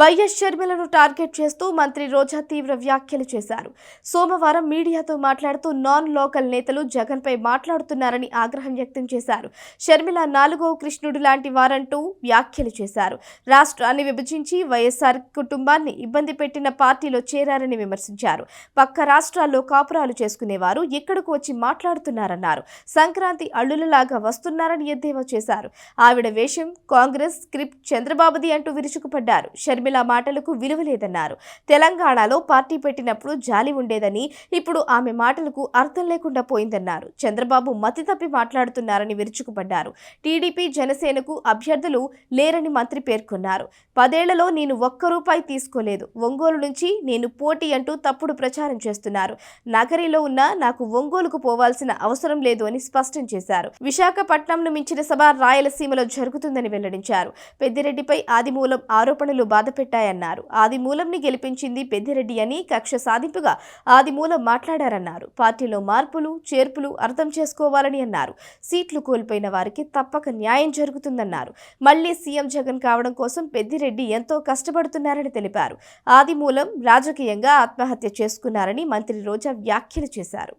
YS షర్మిలను target చేస్తూ మంత్రి రోజా తీవ్ర వ్యాఖ్యలు చేశారు. సోమవారం మీడియాతో మాట్లాడుతూ నాన్ లోకల్ నేతలు జగన్పై మాట్లాడుతున్నారని ఆగ్రహం వ్యక్తం చేశారు. షర్మిల నాలుగో కృష్ణుడు లాంటి వారంటూ వ్యాఖ్యలు చేశారు. రాష్ట్రాన్ని విభజించి వైఎస్ఆర్ కుటుంబాన్ని ఇబ్బంది పెట్టిన పార్టీలో చేరారని విమర్శించారు. పక్క రాష్ట్రాల్లో కాపురాలు చేసుకునేవారు ఇక్కడకు వచ్చి మాట్లాడుతున్నారన్నారు. సంక్రాంతి అల్లులలాగా వస్తున్నారని ఎద్దేవా చేశారు. ఆవిడ వేషం కాంగ్రెస్ స్క్రిప్ట్ చంద్రబాబుది అంటూ విరుచుకుపడ్డారు. షర్మిల మాటలకు విలువ లేదన్నారు. తెలంగాణలో పార్టీ పెట్టినప్పుడు జాలి ఉండేదని ఇప్పుడు ఆమె మాటలకు అర్థం లేకుండా పోయిందన్నారు. చంద్రబాబు మతి తప్పి మాట్లాడుతున్నారని విరుచుకుపడ్డారు. టీడీపీ జనసేనకు అభ్యర్థులు లేరని మంత్రి పేర్కొన్నారు. పదేళ్ళలో నేను ఒక్క రూపాయి తీసుకోలేదు. ఒంగోలు నుంచి నేను పోటీ అంటూ తప్పుడు ప్రచారం చేస్తున్నారు. నగరిలో ఉన్న నాకు ఒంగోలుకు పోవాల్సిన అవసరం లేదు అని స్పష్టం చేశారు. విశాఖపట్నంను మించిన సభ రాయలసీమలో జరుగుతుందని వెల్లడించారు. పెద్దిరెడ్డిపై ఆదిమూలం ఆరోపణలు పెట్టాయన్నారు ఆదిమూలంని గెలిపించింది పెద్దిరెడ్డి అని కక్ష సాధింపుగా ఆదిమూలం మాట్లాడారన్నారు. పార్టీలో మార్పులు చేర్పులు అర్థం చేసుకోవాలని అన్నారు. సీట్లు కోల్పోయిన వారికి తప్పక న్యాయం జరుగుతుందన్నారు. మళ్ళీ సీఎం జగన్ కావడం కోసం పెద్దిరెడ్డి ఎంతో కష్టపడుతున్నారని తెలిపారు. ఆదిమూలం రాజకీయంగా ఆత్మహత్య చేసుకున్నారని మంత్రి రోజా వ్యాఖ్యలు చేశారు.